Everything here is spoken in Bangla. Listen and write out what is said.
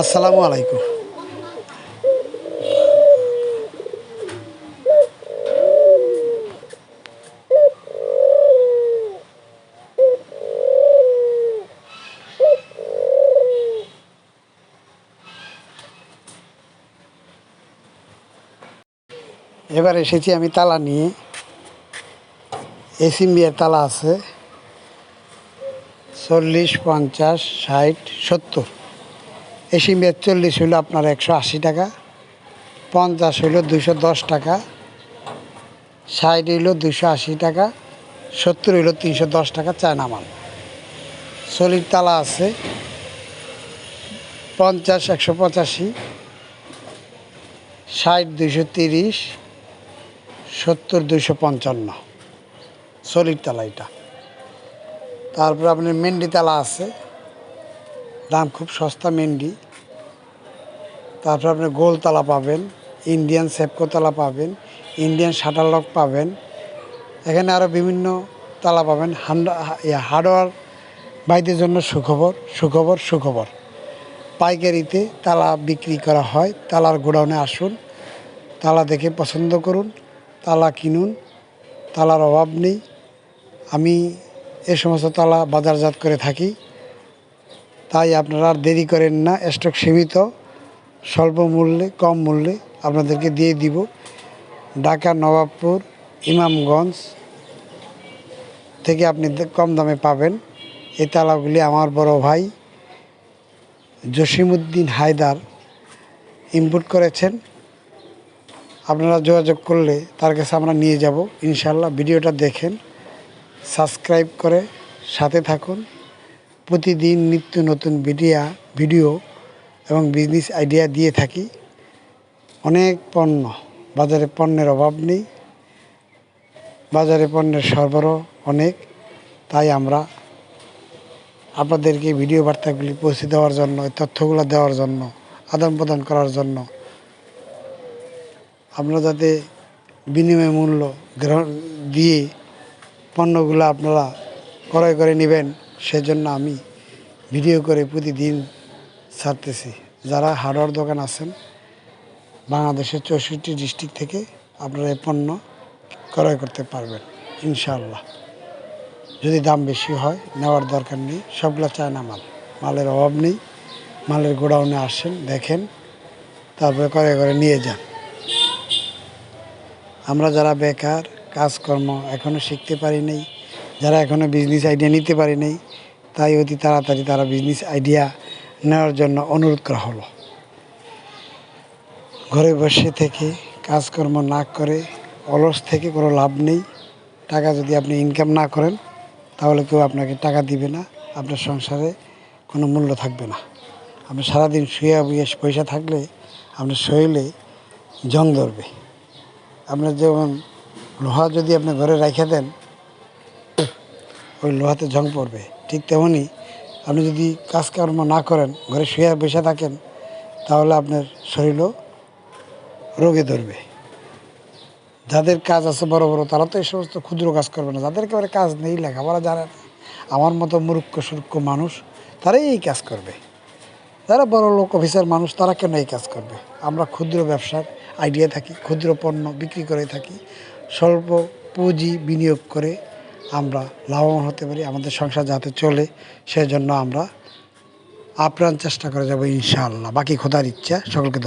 আসসালামু আলাইকুম। এবার এসেছি আমি তালা নিয়ে। এসি বিয়ের তালা আছে। চল্লিশ, পঞ্চাশ, ষাট, সত্তর। এসি বিয়ের চল্লিশ হইল আপনার একশো আশি টাকা, পঞ্চাশ হইল দুশো দশ টাকা, ষাট হইল দুশো আশি টাকা, সত্তর হইল তিনশো দশ টাকা চায়না মাল। সলিড তালা আছে, পঞ্চাশ, একশো পঁচাশি, ষাট দুশো তিরিশ, সত্তর দুশো পঞ্চান্ন। সলিড তালা এটা। তারপর আপনার মেন্ডি তালা আছে। দাম খুব সস্তা মেন্ডি তারপর আপনি গোল তালা পাবেন, ইন্ডিয়ান সেপকো তালা পাবেন, ইন্ডিয়ান শাটার লক পাবেন। এখানে আরও বিভিন্ন তালা পাবেন। হান্ডা হার্ডওয়ার বাইদের জন্য সুখবর সুখবর সুখবর। পাইকারিতে তালা বিক্রি করা হয়। তালার গোডাউনে আসুন, তালা দেখে পছন্দ করুন, তালা কিনুন, তালার অভাব নেই। আমি এ সমস্ত তালা বাজারজাত করে থাকি। তাই আপনারা আর দেরি করেন না, স্টক সীমিত, স্বল্প মূল্যে, কম মূল্যে আপনাদেরকে দিয়ে দিব। ঢাকা, নবাবপুর, ইমামগঞ্জ থেকে আপনি কম দামে পাবেন। এই তালাগুলি আমার বড় ভাই জসিমউদ্দিন হায়দার ইনপুট করেছেন। আপনারা যোগাযোগ করলে তার কাছে আমরা নিয়ে যাব। ইনশাল্লাহ ভিডিওটা দেখেন। সাবস্ক্রাইব করে সাথে থাকুন। প্রতিদিন নিত্য নতুন ভিডিয়া, ভিডিও এবং বিজনেস আইডিয়া দিয়ে থাকি। অনেক পণ্য, বাজারে পণ্যের অভাব নেই। বাজারে পণ্যের সরবরাহ অনেক, তাই আমরা আপনাদেরকে ভিডিও বার্তাগুলি পৌঁছে দেওয়ার জন্য, তথ্যগুলো দেওয়ার জন্য, আদান প্রদান করার জন্য আপনারা যাতে বিনিময় মূল্য গ্রহণ দিয়ে পণ্যগুলো আপনারা ক্রয় করে নেবেন, সেজন্য আমি ভিডিও করে প্রতিদিন ছাড়তেছি। যারা হার্ডওয়ার দোকান আছেন, বাংলাদেশের চৌষট্টি ডিস্ট্রিক্ট থেকে আপনারা এই পণ্য ক্রয় করতে পারবেন, ইনশাআল্লাহ। যদি দাম বেশি হয়, নেওয়ার দরকার নেই, সবগুলো চায়না মাল। মালের অভাব নেই, মালের গোডাউনে আসেন, দেখেন, তারপরে করে করে নিয়ে যান। আমরা যারা বেকার কাজকর্ম এখনও শিখতে পারি নাই, যারা এখনও বিজনেস আইডিয়া নিতে পারি নাই, তাই অতি তাড়াতাড়ি তারা বিজনেস আইডিয়া নেওয়ার জন্য অনুরোধ করা হলো। ঘরে বসে থেকে কাজকর্ম না করে অলস থেকে কোনো লাভ নেই। টাকা যদি আপনি ইনকাম না করেন, তাহলে কেউ আপনাকে টাকা দিবে না, আপনার সংসারে কোনো মূল্য থাকবে না। আপনি সারাদিন শুয়ে বুয়ে পয়সা থাকলে আপনার শরীরে জং ধরবে। আপনার যেমন লোহা যদি আপনি ঘরে রেখে দেন, ওই লোহাতে ঝং পড়বে। ঠিক তেমনই আপনি যদি কাজকর্ম না করেন, ঘরে শুয়ে বসে থাকেন, তাহলে আপনার শরীরও রোগে ধরবে। যাদের কাজ আছে বড় বড়, তারা তো এই সমস্ত ক্ষুদ্র কাজ করবে না। যাদের একেবারে কাজ নেই, লেখাপড়া জানে না, আমার মতো মূর্খ সুরক্ষ মানুষ, তারাই এই কাজ করবে। যারা বড় লোক, অফিসার মানুষ, তারা কেন এই কাজ করবে? আমরা ক্ষুদ্র ব্যবসার আইডিয়া থাকি, ক্ষুদ্র পণ্য বিক্রি করে থাকি। স্বল্প পুঁজি বিনিয়োগ করে আমরা লাভবান হতে পারি, আমাদের সংসার যাতে চলে, সেজন্য আমরা আপ্রাণ চেষ্টা করে যাব ইনশাআল্লাহ। বাকি খোদার ইচ্ছা, সকলকে